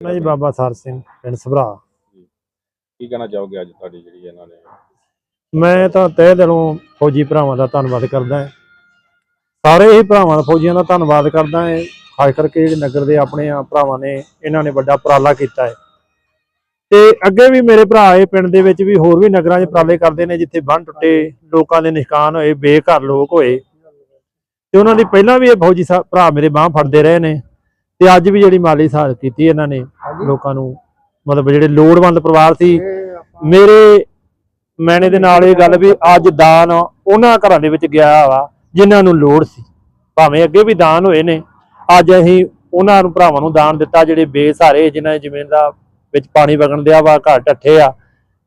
ਮੈਂ ਜੀ ਬਾਬਾ ਸਰ ਸਿੰਘ ਪਿੰਡ ਸਭਰਾ। ਕੀ ਕਹਿਣਾ ਚਾਹੋਗੇ ਅੱਜ ਤੁਹਾਡੀ ਜਿਹੜੀ ਇਹਨਾਂ ਨੇ ਮੈਂ ਤਾਂ ਤਹਿ ਦਿਲੋਂ ਫੌਜੀ ਭਰਾਵਾਂ ਦਾ ਧੰਨਵਾਦ ਕਰਦਾ ਹਾਂ। ਸਾਰੇ ਹੀ ਭਰਾਵਾਂ ਦਾ ਫੌਜੀਆਂ ਦਾ ਧੰਨਵਾਦ ਕਰਦਾ ਹਾਂ। ਖਾਸ ਕਰਕੇ ਜਿਹੜੇ ਨਗਰ ਦੇ ਆਪਣੇ ਆ ਭਰਾਵਾਂ ਨੇ ਇਹਨਾਂ ਨੇ ਵੱਡਾ ਉਪਰਾਲਾ ਕੀਤਾ ਹੈ। ਤੇ ਅੱਗੇ ਵੀ ਮੇਰੇ ਭਰਾ ਇਹ ਪਿੰਡ ਦੇ ਵਿੱਚ ਵੀ ਹੋਰ ਵੀ ਨਗਰਾਂ 'ਚ ਉਪਰਾਲੇ ਕਰਦੇ ਨੇ ਜਿੱਥੇ ਬੰਨ ਟੁੱਟੇ ਲੋਕਾਂ ਦੇ ਨਿਸ਼ਕਾਨ ਹੋਏ ਬੇਘਰ ਲੋਕ ਹੋਏ। ਤੇ ਉਹਨਾਂ ਦੀ ਪਹਿਲਾਂ ਵੀ ਇਹ ਫੌਜੀ ਭਰਾ ਮੇਰੇ ਬਾਹ ਫੜਦੇ ਰਹੇ ਨੇ। ਤੇ ਅੱਜ ਵੀ ਜਿਹੜੀ ਮਾਲੀ ਸਹਾਇਤਾ ਕੀਤੀ ਇਹਨਾਂ ਨੇ ਲੋਕਾਂ ਨੂੰ ਮਤਲਬ ਜਿਹੜੇ ਲੋੜਵੰਦ ਪਰਿਵਾਰ ਸੀ ਮੇਰੇ ਮੈਨੇ ਦੇ ਨਾਲ ਇਹ ਗੱਲ ਵੀ ਅੱਜ ਦਾਨ ਉਹਨਾਂ ਘਰਾਂ ਦੇ ਵਿੱਚ ਗਿਆ ਵਾ ਜਿਨ੍ਹਾਂ ਨੂੰ ਲੋੜ ਸੀ। ਭਾਵੇਂ ਅੱਗੇ ਵੀ ਦਾਨ ਹੋਏ ਨੇ ਅੱਜ ਅਸੀਂ ਉਹਨਾਂ ਨੂੰ ਭਰਾਵਾਂ ਨੂੰ ਦਾਨ ਦਿੱਤਾ ਜਿਹੜੇ ਬੇਸਹਾਰੇ ਜਿਨ੍ਹਾਂ ਦੀ ਜ਼ਮੀਨ ਦਾ ਵਿੱਚ ਪਾਣੀ ਵਗਣ ਦਿਆ ਵਾ ਘਰ ਟੱਠੇ ਆ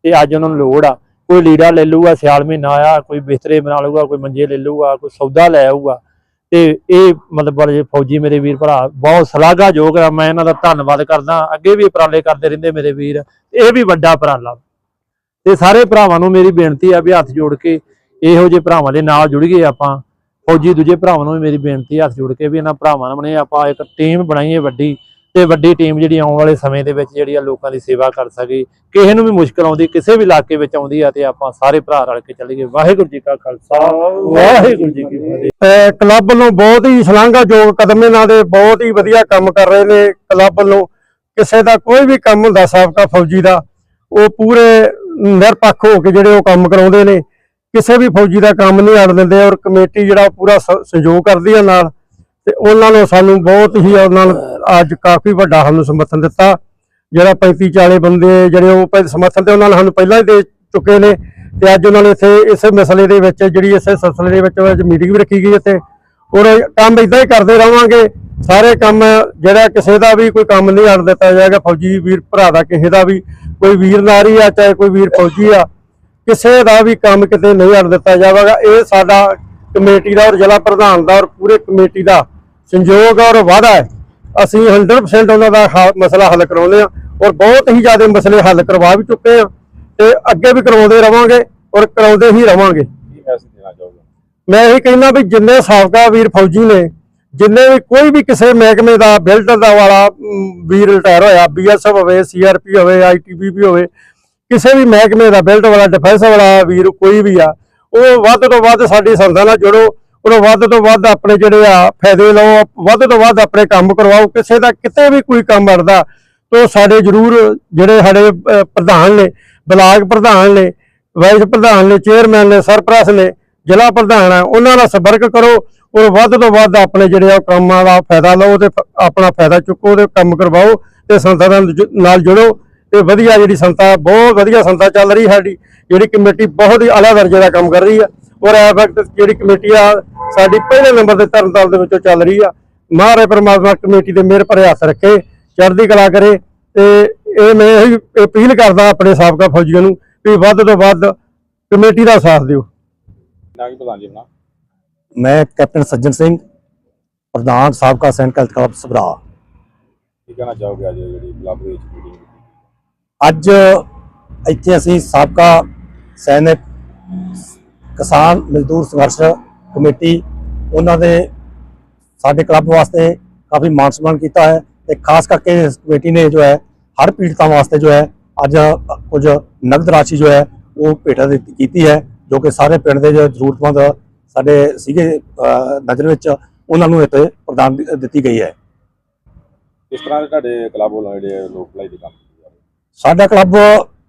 ਤੇ ਅੱਜ ਉਹਨਾਂ ਨੂੰ ਲੋੜ ਆ। ਕੋਈ ਲੀੜਾ ਲੈ ਲੂਗਾ ਸਿਆਲ ਮਹੀਨਾ ਆਇਆ ਕੋਈ ਬਿਸਤਰੇ ਬਣਾ ਲੂਗਾ ਕੋਈ ਮੰਜੇ ਲੈ ਲੂਗਾ ਕੋਈ ਸੌਦਾ ਲੈ ਆਊਗਾ। ਤੇ ਇਹ ਮਤਲਬ ਬੜੇ ਫੌਜੀ ਮੇਰੇ ਵੀਰ ਭਰਾ, ਬਹੁਤ ਸ਼ਲਾਘਾਯੋਗ ਆ, ਮੈਂ ਇਹਨਾਂ ਦਾ ਧੰਨਵਾਦ ਕਰਦਾ ਅੱਗੇ ਵੀ ਉਪਰਾਲੇ ਕਰਦੇ ਰਹਿੰਦੇ ਮੇਰੇ ਵੀਰ। ਇਹ ਵੀ ਵੱਡਾ ਉਪਰਾਲਾ। ਤੇ ਸਾਰੇ ਭਰਾਵਾਂ ਨੂੰ ਮੇਰੀ ਬੇਨਤੀ ਆ ਵੀ ਹੱਥ ਜੋੜ ਕੇ ਇਹੋ ਜਿਹੇ ਭਰਾਵਾਂ ਦੇ ਨਾਲ ਜੁੜੀਏ ਆਪਾਂ। ਫੌਜੀ ਦੂਜੇ ਭਰਾਵਾਂ ਨੂੰ ਵੀ ਮੇਰੀ ਬੇਨਤੀ ਹੱਥ ਜੋੜ ਕੇ ਵੀ ਇਹਨਾਂ ਭਰਾਵਾਂ ਨਾਲ ਬਣੇ ਆਪਾਂ ਇੱਕ ਟੀਮ ਬਣਾਈਏ ਵੱਡੀ। ਤੇ ਵੱਡੀ ਟੀਮ ਜਿਹੜੀ ਆਉਣ ਵਾਲੇ ਸਮੇਂ ਦੇ ਵਿੱਚ ਜਿਹੜੀ ਆ ਲੋਕਾਂ ਦੀ ਸੇਵਾ ਕਰ ਸਕੇ, ਕਿਸੇ ਨੂੰ ਵੀ ਮੁਸ਼ਕਲ ਆਉਂਦੀ, ਕਿਸੇ ਵੀ ਇਲਾਕੇ ਵਿੱਚ ਆਉਂਦੀ ਆ ਤੇ ਆਪਾਂ ਸਾਰੇ ਭਰਾ ਰਲ ਕੇ ਚੱਲੀਏ। ਵਾਹਿਗੁਰੂ ਜੀ ਕਾ ਖਾਲਸਾ, ਵਾਹਿਗੁਰੂ ਜੀ ਕੀ ਫਤਿਹ। ਕਲੱਬ ਵੱਲੋਂ ਬਹੁਤ ਹੀ ਸ਼ਲਾਘਾਯੋਗ ਕਦਮ ਇਹਨਾਂ ਦੇ ਬਹੁਤ ਹੀ ਵਧੀਆ ਕੰਮ ਕਰ ਰਹੇ ਨੇ ਕਲੱਬ ਵੱਲੋਂ ਕਿਸੇ ਦਾ ਕੋਈ ਵੀ ਕੰਮ ਹੁੰਦਾ, ਸਾਬਕਾ ਫੌਜੀ ਦਾ, ਉਹ ਪੂਰੇ ਨਿਰਪੱਖ ਹੋ ਕੇ ਜਿਹੜੇ ਉਹ ਕੰਮ ਕਰਾਉਂਦੇ ਨੇ। ਕਿਸੇ ਵੀ ਫੌਜੀ ਦਾ ਕੰਮ ਨਹੀਂ ਅੜ ਦਿੰਦੇ ਔਰ ਕਮੇਟੀ ਜਿਹੜਾ ਪੂਰਾ ਸ- ਸਹਿਯੋਗ ਕਰਦੀ ਹੈ ਨਾਲ। ਤੇ ਉਹਨਾਂ ਨੂੰ ਸਾਨੂੰ ਬਹੁਤ ਹੀ ਉਹਨਾਂ ਨਾਲ ਅੱਜ ਕਾਫੀ ਵੱਡਾ ਸਾਨੂੰ ਸਮਰਥਨ ਦਿੱਤਾ। ਜਿਹੜਾ 35 40 ਬੰਦੇ ਜਿਹੜੇ ਉਹ ਪਹਿਲੇ ਸਮਰਥਨ ਤੇ ਉਹਨਾਂ ਨੇ ਸਾਨੂੰ ਪਹਿਲਾਂ ਹੀ ਦੇ ਚੁੱਕੇ ਨੇ ਤੇ ਅੱਜ ਉਹਨਾਂ ਨੇ ਇੱਥੇ ਇਸ ਮਸਲੇ ਦੇ ਵਿੱਚ ਜਿਹੜੀ ਇਸੇ ਸਿਲਸਿਲੇ ਦੇ ਵਿੱਚ ਅੱਜ ਮੀਟਿੰਗ ਵੀ ਰੱਖੀ ਗਈ ਇੱਥੇ ਔਰ ਕੰਮ ਇਦਾਂ ਹੀ ਕਰਦੇ ਰਵਾਂਗੇ। ਸਾਰੇ ਕੰਮ ਜਿਹੜਾ ਕਿਸੇ ਦਾ ਵੀ ਕੋਈ ਕੰਮ ਨਹੀਂ ਅੜ ਦਿੱਤਾ ਜਾਏਗਾ, ਫੌਜੀ ਵੀਰ, ਭਰਾ ਦਾ ਕਿਸੇ ਦਾ ਵੀ, ਕੋਈ ਵੀਰ ਨਾਰੀ ਆ, ਚਾਹੇ ਕੋਈ ਵੀਰ ਫੌਜੀ ਆ, ਕਿਸੇ ਦਾ ਵੀ ਕੰਮ ਕਿਤੇ ਨਹੀਂ ਅੜ ਦਿੱਤਾ ਜਾਵੇਗਾ। ਇਹ ਸਾਡਾ ਕਮੇਟੀ ਦਾ ਔਰ ਜ਼ਿਲ੍ਹਾ ਪ੍ਰਧਾਨ ਦਾ ਔਰ ਪੂਰੇ ਕਮੇਟੀ ਦਾ ਸੰਯੋਗ ਔਰ ਵਾਅਦਾ ਹੈ। ਅਸੀਂ 100% ਉਹਨਾਂ ਦਾ ਮਸਲਾ ਹੱਲ ਕਰਾਉਂਦੇ ਆ ਔਰ ਬਹੁਤ ਹੀ ਜ਼ਿਆਦਾ ਮਸਲੇ ਹੱਲ ਕਰਵਾ ਵੀ ਚੁੱਕੇ ਆ ਤੇ ਅੱਗੇ ਵੀ ਕਰਵਾਉਂਦੇ ਰਵਾਂਗੇ ਔਰ ਕਰਾਉਂਦੇ ਹੀ ਰਵਾਂਗੇ। ਮੈਂ ਇਹ ਕਹਿੰਦਾ ਵੀ ਜਿੰਨੇ ਸਾਬਕਾ ਵੀਰ ਫੌਜੀ ਨੇ ਜਿੰਨੇ ਵੀ ਕੋਈ ਵੀ ਕਿਸੇ ਮਹਿਕਮੇ ਦਾ ਬਿਲਡਰ ਦਾ ਵਾਲਾ ਵੀਰ ਰਿਟਾਇਰ ਹੋਇਆ ਬੀਐਸਐਫ ਹੋਵੇ ਸੀਆਰਪੀ ਹੋਵੇ ਆਈਟੀਬੀਪੀ ਹੋਵੇ ਕਿਸੇ ਵੀ ਮਹਿਕਮੇ ਦਾ ਬਿਲਡ ਵਾਲਾ ਡਿਫੈਂਸ ਵਾਲਾ ਵੀਰ ਕੋਈ ਵੀ ਆ ਉਹ ਵੱਧ ਤੋਂ ਵੱਧ ਸਾਡੀ ਸੰਸਥਾ ਨਾਲ ਜੁੜੋ ਉਹਨੂੰ ਵੱਧ ਤੋਂ ਵੱਧ ਆਪਣੇ ਜਿਹੜੇ ਆ ਫਾਇਦੇ ਲਓ, ਵੱਧ ਤੋਂ ਵੱਧ ਆਪਣੇ ਕੰਮ ਕਰਵਾਓ। ਕਿਸੇ ਦਾ ਕਿਤੇ ਵੀ ਕੋਈ ਕੰਮ ਅੜਦਾ, ਤਾਂ ਸਾਡੇ ਜ਼ਰੂਰ ਜਿਹੜੇ ਸਾਡੇ ਪ੍ਰਧਾਨ ਨੇ, ਬਲਾਕ ਪ੍ਰਧਾਨ ਨੇ, ਵਾਈਸ ਪ੍ਰਧਾਨ ਨੇ, ਚੇਅਰਮੈਨ ਨੇ, ਸਰਪ੍ਰਸਤ ਨੇ, ਜ਼ਿਲ੍ਹਾ ਪ੍ਰਧਾਨ ਆ, ਉਹਨਾਂ ਨਾਲ ਸੰਪਰਕ ਕਰੋ, ਔਰ ਵੱਧ ਤੋਂ ਵੱਧ ਆਪਣੇ ਜਿਹੜੇ ਆ ਕੰਮਾਂ ਦਾ ਫਾਇਦਾ ਲਓ ਤੇ ਆਪਣਾ ਫਾਇਦਾ ਚੁੱਕੋ ਤੇ ਕੰਮ ਕਰਵਾਓ ਤੇ ਸੰਸਥਾ ਨਾਲ ਜੁ- ਨਾਲ ਜੁੜੋ ਤੇ ਵਧੀਆ ਜਿਹੜੀ ਸੰਸਥਾ, ਬਹੁਤ ਵਧੀਆ ਸੰਸਥਾ ਚੱਲ ਰਹੀ ਸਾਡੀ, ਜਿਹੜੀ ਕਮੇਟੀ ਬਹੁਤ ਹੀ ਆਲਾ ਦਰਜੇ ਦਾ ਕੰਮ ਕਰ ਰਹੀ ਆ। ਔਰ ਇਹ ਵਕਤ ਜਿਹੜੀ ਕਮੇਟੀ ਆ ਸਾਡੀ ਪਹਿਲੇ ਨੰਬਰ ਤੇ ਤਰਨਤਾਰਨ ਦੇ ਵਿੱਚੋਂ ਚੱਲ ਰਹੀ ਆ। ਮਹਾਰਾਜ ਪਰਮਾਤਮਾ ਕਮੇਟੀ ਦੇ ਮਿਹਰ ਭਰੇ ਹੱਥ ਰੱਖੇ ਚੜ੍ਹਦੀ ਕਲਾ ਕਰੇ ਤੇ ਇਹ ਮੈਂ ਇਹ ਅਪੀਲ ਕਰਦਾ ਆਪਣੇ ਸਾਬਕਾ ਫੌਜੀਆਂ ਨੂੰ ਵੀ ਵੱਧ ਤੋਂ ਵੱਧ ਕਮੇਟੀ ਦਾ ਸਾਥ ਦਿਓ। ਪ੍ਰਧਾਨ ਜੀ ਮੈਂ ਕੈਪਟਨ ਸੱਜਣ ਸਿੰਘ ਪ੍ਰਧਾਨ ਸਾਬਕਾ ਸੈਨਿਕ ਹੈਲਥ ਕਲੱਬ ਸਭਰਾ। ਕੀ ਕਹਿਣਾ ਚਾਹੋਗੇ ਅੱਜ ਜਿਹੜੀ ਕਲੱਬ ਦੇ ਵਿੱਚ ਮੀਟਿੰਗ ਅੱਜ ਇੱਥੇ ਅਸੀਂ ਸਾਬਕਾ ਸੈਨਿਕ ਕਿਸਾਨ ਮਜ਼ਦੂਰ ਸੰਘਰਸ਼ ਕਮੇਟੀ ਉਹਨਾਂ ਦੇ ਸਾਡੇ ਕਲੱਬ ਵਾਸਤੇ ਕਾਫੀ ਮਾਨ ਸਨਮਾਨ ਕੀਤਾ ਹੈ ਤੇ ਖਾਸ ਕਰਕੇ ਇਸ ਕਮੇਟੀ ਨੇ ਜੋ ਹੈ ਹਰ ਪੀੜਤਾਂ ਵਾਸਤੇ ਜੋ ਹੈ ਅੱਜ ਕੁਝ ਨਗਦ ਰਾਸ਼ੀ ਜੋ ਹੈ ਉਹ ਭੇਟਾ ਦਿੱਤੀ ਕੀਤੀ ਹੈ ਜੋ ਕਿ ਸਾਰੇ ਪਿੰਡ ਦੇ ਜੋ ਜ਼ਰੂਰਤਮੰਦ ਸਾਡੇ ਸੀਗੇ ਨਜ਼ਰ ਵਿੱਚ ਉਹਨਾਂ ਨੂੰ ਇੱਥੇ ਪ੍ਰਦਾਨ ਦਿੱਤੀ ਗਈ ਹੈ। ਕਿਸ ਤਰ੍ਹਾਂ ਤੁਹਾਡੇ ਕਲੱਬ ਵੱਲੋਂ ਜਿਹੜੇ ਲੋਕ ਭਲਾਈ ਦੇ ਕੰਮ ਸਾਡਾ ਕਲੱਬ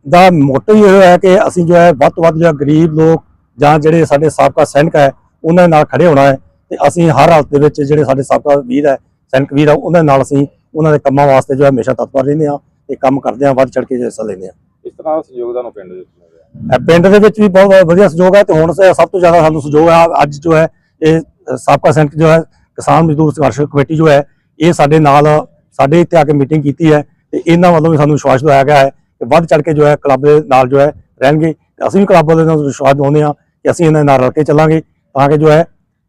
ਦਾ ਮੋਟੋ ਹੀ ਇਹ ਹੈ ਕਿ ਅਸੀਂ ਜੋ ਹੈ ਵੱਧ ਤੋਂ ਵੱਧ ਜੋ ਗਰੀਬ ਲੋਕ ਜਾਂ ਜਿਹੜੇ ਸਾਡੇ ਸਾਬਕਾ ਸੈਨਿਕ ਹੈ ਉਹਨਾਂ ਦੇ ਨਾਲ ਖੜੇ ਹੋਣਾ ਹੈ ਤੇ ਅਸੀਂ ਹਰ ਹਾਲਤ ਦੇ ਵਿੱਚ ਜਿਹੜੇ ਸਾਡੇ ਸਾਬਕਾ ਵੀਰ ਹੈ ਸੈਨਿਕ ਵੀਰ ਹੈ ਉਹਨਾਂ ਦੇ ਨਾਲ ਅਸੀਂ ਉਹਨਾਂ ਦੇ ਕੰਮਾਂ ਵਾਸਤੇ ਜੋ ਹੈ ਹਮੇਸ਼ਾ ਤਤਪਰ ਰਹਿੰਦੇ ਹਾਂ ਤੇ ਕੰਮ ਕਰਦੇ ਹਾਂ ਵੱਧ ਚੜ ਕੇ ਹਿੱਸਾ ਲੈਂਦੇ ਹਾਂ। ਇਸ ਤਰ੍ਹਾਂ ਦਾ ਸਹਿਯੋਗ ਤੁਹਾਨੂੰ ਪਿੰਡ ਦੇ ਵਿੱਚ ਮਿਲ ਰਿਹਾ ਪਿੰਡ ਦੇ ਵਿੱਚ ਵੀ ਬਹੁਤ ਵਧੀਆ ਸਹਿਯੋਗ ਹੈ ਤੇ ਹੁਣ ਸਭ ਤੋਂ ਜ਼ਿਆਦਾ ਸਾਨੂੰ ਸਹਿਯੋਗ ਹੈ ਅੱਜ ਜੋ ਹੈ ਇਹ ਸਾਬਕਾ ਸੈਨਿਕ ਜੋ ਹੈ ਕਿਸਾਨ ਮਜ਼ਦੂਰ ਸੰਘਰਸ਼ ਕਮੇਟੀ ਜੋ ਹੈ ਇਹ ਸਾਡੇ ਨਾਲ ਸਾਡੇ ਇੱਥੇ ਆ ਕੇ ਮੀਟਿੰਗ ਕੀਤੀ ਹੈ ਤੇ ਇਹਨਾਂ ਵੱਲੋਂ ਵੀ ਸਾਨੂੰ ਵਿਸ਼ਵਾਸ ਦਿਵਾਇਆ ਗਿਆ ਹੈ ਕਿ ਵੱਧ ਚੜ ਕੇ ਜੋ ਹੈ ਕਲੱਬ ਦੇ ਨਾਲ ਜੋ ਹੈ ਰਹਿਣਗੇ। ਅਸੀਂ ਵੀ ਕਲੱਬ ਨੂੰ ਵਿਸ਼ਵਾਸ ਦਿਵਾਉਂਦੇ ਹਾਂ ਕਿ ਅਸੀਂ ਇਹਨਾਂ ਨਾਲ ਰਲ ਕੇ ਚੱਲਾਂਗੇ। ਤਾਂ ਕਿ ਜੋ ਹੈ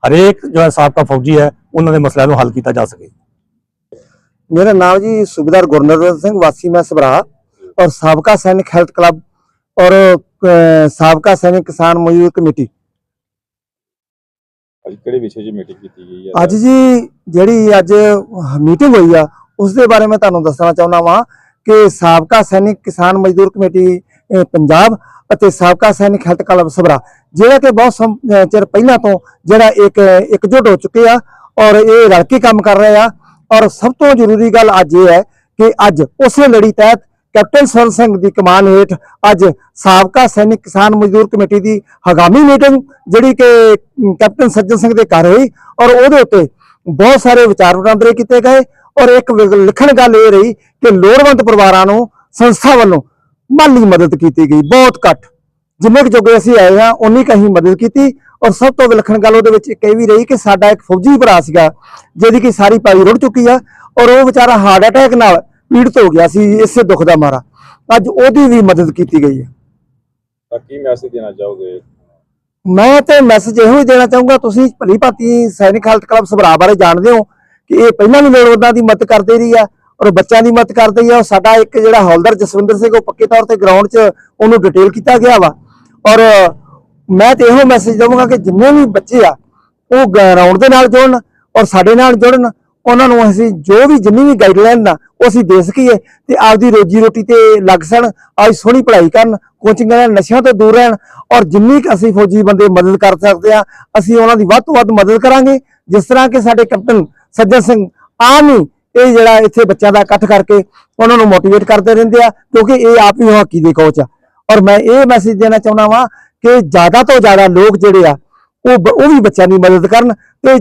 ਹਰੇਕ ਜੋ ਹੈ ਸਾਬਕਾ ਫੌਜੀ ਹੈ ਉਹਨਾਂ ਦੇ ਮਸਲਿਆਂ ਨੂੰ ਹੱਲ ਕੀਤਾ ਜਾ ਸਕੇ। ਮੇਰਾ ਨਾਮ ਜੀ ਸੂਬੇਦਾਰ ਗੁਰਨਰਵਿੰਦਰ ਸਿੰਘ ਵਾਸੀ ਮੈਂ ਸਭਰਾ। ਔਰ ਸਾਬਕਾ ਸੈਨਿਕ ਹੈਲਥ ਕਲੱਬ ਔਰ ਸਾਬਕਾ ਸੈਨਿਕ ਕਿਸਾਨ ਮਜ਼ਦੂਰ ਕਮੇਟੀ। ਅੱਜ ਕਿਹੜੇ ਵਿਸ਼ੇ 'ਚ ਮੀਟਿੰਗ ਕੀਤੀ ਗਈ ਹੈ? ਅੱਜ ਜੀ ਜਿਹੜੀ ਅੱਜ ਮੀਟਿੰਗ ਹੋਈ ਆ ਉਸ ਦੇ ਬਾਰੇ ਮੈਂ ਤੁਹਾਨੂੰ ਦੱਸਣਾ ਚਾਹੁੰਦਾ ਵਾਂ ਕਿ ਸਾਬਕਾ ਸੈਨਿਕ ਕਿਸਾਨ ਮਜ਼ਦੂਰ ਕਮੇਟੀ ਪੰਜਾਬ ਅਤੇ ਸਾਬਕਾ ਸੈਨਿਕ ਹੈਲਥ ਕਲੱਬ ਸਭਰਾ, ਜਿਹੜਾ ਕਿ ਬਹੁਤ ਸਮ- ਚਿਰ ਪਹਿਲਾਂ ਤੋਂ ਜਿਹੜਾ ਇੱਕ, ਇਕਜੁੱਟ ਹੋ ਚੁੱਕੇ ਆ ਔਰ ਇਹ ਰਲ ਕੇ ਕੰਮ ਕਰ ਰਹੇ ਆ। ਔਰ ਸਭ ਤੋਂ ਜ਼ਰੂਰੀ ਗੱਲ ਅੱਜ ਇਹ ਹੈ ਕਿ ਅੱਜ ਉਸੇ ਲੜੀ ਤਹਿਤ ਕੈਪਟਨ ਸਵਰਨ ਸਿੰਘ ਦੀ ਕਮਾਨ ਹੇਠ ਅੱਜ ਸਾਬਕਾ ਸੈਨਿਕ ਕਿਸਾਨ ਮਜ਼ਦੂਰ ਕਮੇਟੀ ਦੀ ਹਗਾਮੀ ਮੀਟਿੰਗ, ਜਿਹੜੀ ਕਿ ਕੈਪਟਨ ਸੱਜਣ ਸਿੰਘ ਦੇ ਘਰ ਹੋਈ ਔਰ ਉਹਦੇ ਉੱਤੇ ਬਹੁਤ ਸਾਰੇ ਵਿਚਾਰ ਵਟਾਂਦਰੇ ਕੀਤੇ ਗਏ। ਔਰ ਇੱਕ ਲਿਖਣ ਗੱਲ ਇਹ ਰਹੀ ਕਿ ਲੋੜਵੰਦ ਪਰਿਵਾਰਾਂ ਨੂੰ, ਸੰਸਥਾ ਵੱਲੋਂ ਮਾਲੀ ਮਦਦ ਕੀਤੀ ਗਈ ਬਹੁਤ ਘੱਟ। ਜਿੰਨੇ ਕੁ ਜੋਗੇ ਅਸੀਂ ਆਏ ਹਾਂ ਉਨੀ ਕੁ ਅਸੀਂ ਮਦਦ ਕੀਤੀ। ਔਰ ਸਭ ਤੋਂ ਵਿਲੱਖਣ ਗੱਲ ਉਹਦੇ ਵਿੱਚ ਇੱਕ ਇਹ ਵੀ ਰਹੀ ਕਿ ਸਾਡਾ ਇੱਕ ਫੌਜੀ ਭਰਾ ਸੀਗਾ ਜਿਹਦੀ ਕਿ ਸਾਰੀ ਪਾਈ ਰੁੜ ਚੁੱਕੀ ਆ ਔਰ ਉਹ ਵਿਚਾਰਾ ਹਾਰਟ ਅਟੈਕ ਨਾਲ ਪੀੜਤ ਹੋ ਗਿਆ ਸੀ ਇਸੇ ਦੁੱਖ ਦਾ ਮਾਰਾ। ਅੱਜ ਉਹਦੀ ਵੀ ਮਦਦ ਕੀਤੀ ਗਈ ਹੈ। ਤਾਂ ਕੀ ਮੈਸੇਜ ਦੇਣਾ ਚਾਹੋਗੇ? ਮੈਂ ਤੇ ਮੈਸੇਜ ਇਹੋ ਹੀ ਦੇਣਾ ਚਾਹੂੰਗਾ ਤੁਸੀਂ ਭਲੀ ਭਾਂਤੀ ਸੈਨਿਕ ਹੈਲਥ ਕਲੱਬ ਸਭਰਾ ਬਾਰੇ ਜਾਣਦੇ ਹੋ ਕਿ ਇਹ ਪਹਿਲਾਂ ਵੀ ਲੋੜਵੰਦਾਂ ਦੀ ਮਦਦ ਕਰਦੇ ਰਹੀ ਆ ਔਰ ਬੱਚਿਆਂ ਦੀ ਮਦਦ ਕਰਦੇ ਆ। ਔਰ ਸਾਡਾ ਇੱਕ ਜਿਹੜਾ ਹੌਲਦਾਰ ਜਸਵਿੰਦਰ ਸਿੰਘ, ਉਹ ਪੱਕੇ ਤੌਰ ਤੇ ਗਰਾਊਂਡ 'ਚ ਉਹਨੂੰ ਡਿਟੇਲ ਕੀਤਾ ਗਿਆ ਵਾ। ਔਰ ਮੈਂ ਤੇ ਇਹੋ ਮੈਸੇਜ ਦਵਾਂਗਾ ਕਿ ਜਿੰਨੇ ਵੀ ਬੱਚੇ ਆ, ਉਹ ਗਰਾਊਂਡ ਦੇ ਨਾਲ ਜੁੜਨ ਔਰ ਸਾਡੇ ਨਾਲ ਜੁੜਨ। ਉਹਨਾਂ ਨੂੰ ਅਸੀਂ ਜੋ ਵੀ ਜਿੰਨੀ ਵੀ ਗਾਈਡਲਾਈਨ ਨਾ ਉਹ ਅਸੀਂ ਦੇ ਸਕੀਏ ਤੇ ਆਪਦੀ ਰੋਜੀ ਰੋਟੀ ਤੇ ਲੱਗ ਸਣ ਅੱਜ ਸੋਹਣੀ ਪੜ੍ਹਾਈ ਕਰਨ ਕੋਚਿੰਗਾਂ ਨਾਲ ਨਸ਼ਿਆਂ ਤੋਂ ਦੂਰ ਰਹਿਣ ਔਰ ਜਿੰਨੀ ਕੁ ਅਸੀਂ ਫੌਜੀ ਬੰਦੇ ਮਦਦ ਕਰ ਸਕਦੇ ਆ, ਅਸੀਂ ਉਹਨਾਂ ਦੀ ਵੱਧ ਤੋਂ ਵੱਧ ਮਦਦ ਕਰਾਂਗੇ। ਜਿਸ ਤਰ੍ਹਾਂ ਕਿ ਸਾਡੇ ਕੈਪਟਨ ਸੱਜਣ ਸਿੰਘ ਆਮ ਹੀ ਇਹ ਜਿਹੜਾ ਇੱਥੇ ਬੱਚਿਆਂ ਦਾ ਇਕੱਠ ਕਰਕੇ ਉਹਨਾਂ ਨੂੰ ਮੋਟੀਵੇਟ ਕਰਦੇ ਰਹਿੰਦੇ ਆ, ਕਿਉਂਕਿ ਇਹ ਆਪ ਹੀ ਹਾਕੀ ਦੇ ਕੋਚ ਆ। ਔਰ ਮੈਂ ਇਹ ਮੈਸੇਜ ਦੇਣਾ ਚਾਹੁੰਦਾ ਵਾਂ ਕਿ ਜ਼ਿਆਦਾ ਤੋਂ ਜ਼ਿਆਦਾ ਲੋਕ ਜਿਹੜੇ ਆ, ਉਹ ਬ- ਉਹ ਵੀ ਬੱਚਿਆਂ ਦੀ ਮਦਦ ਕਰਨ ਤੇ